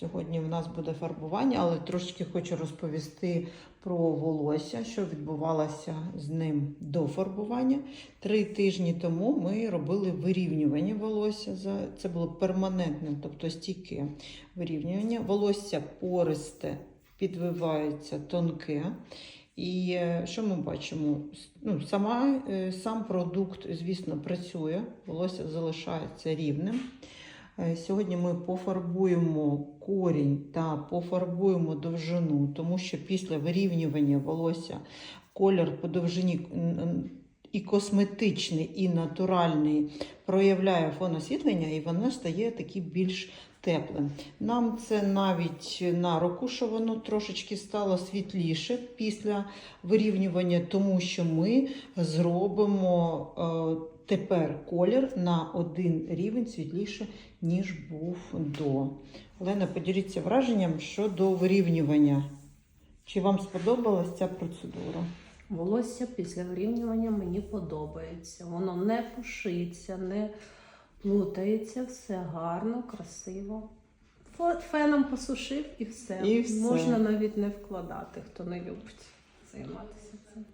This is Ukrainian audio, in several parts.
Сьогодні в нас буде фарбування, але трошки хочу розповісти про волосся, що відбувалося з ним до фарбування. Три тижні тому ми робили вирівнювання волосся. Це було перманентне, тобто стійке вирівнювання. Волосся пористе, підвивається тонке. І е, що ми бачимо? Ну, сама, е, сам продукт, звісно, працює, волосся залишається рівним. Е, Сьогодні ми пофарбуємо корінь та пофарбуємо довжину, тому що після вирівнювання волосся колір по довжині і косметичний, і натуральний проявляє фон освітлення, і воно стає таким більш теплим. Нам це навіть на руку, що воно трошечки стало світліше після вирівнювання, тому що ми зробимо е, тепер колір на один рівень світліше, ніж був до. Олена, поділіться враженням щодо вирівнювання. Чи вам сподобалась ця процедура? Волосся після вирівнювання мені подобається. Воно не пушиться, не плутається, все гарно, красиво. Феном посушив і все. І все. Можна навіть не вкладати, хто не любить займатися цим.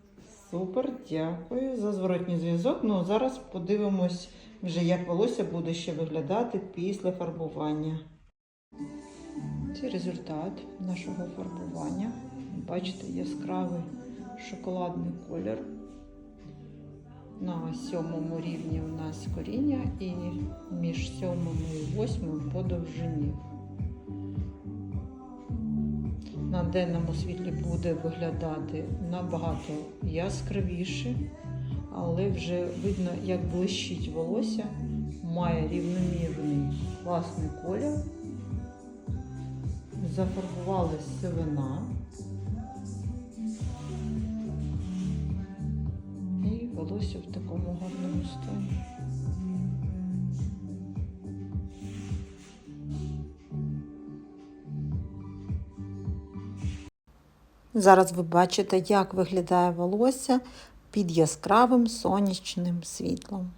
Супер, дякую за зворотній зв'язок. Ну, зараз подивимось, вже як волосся буде ще виглядати після фарбування. Це результат нашого фарбування. Бачите, яскравий шоколадний колір. На сьомому рівні у нас коріння і між сьомим і восьмим по довжині. На денному світлі буде виглядати набагато яскравіше, але вже видно, як блищить волосся, має рівномірний класний колір. Зафарбувалась сивина. І волосся в такому гарному стані. Зараз ви бачите, як виглядає волосся під яскравим сонячним світлом.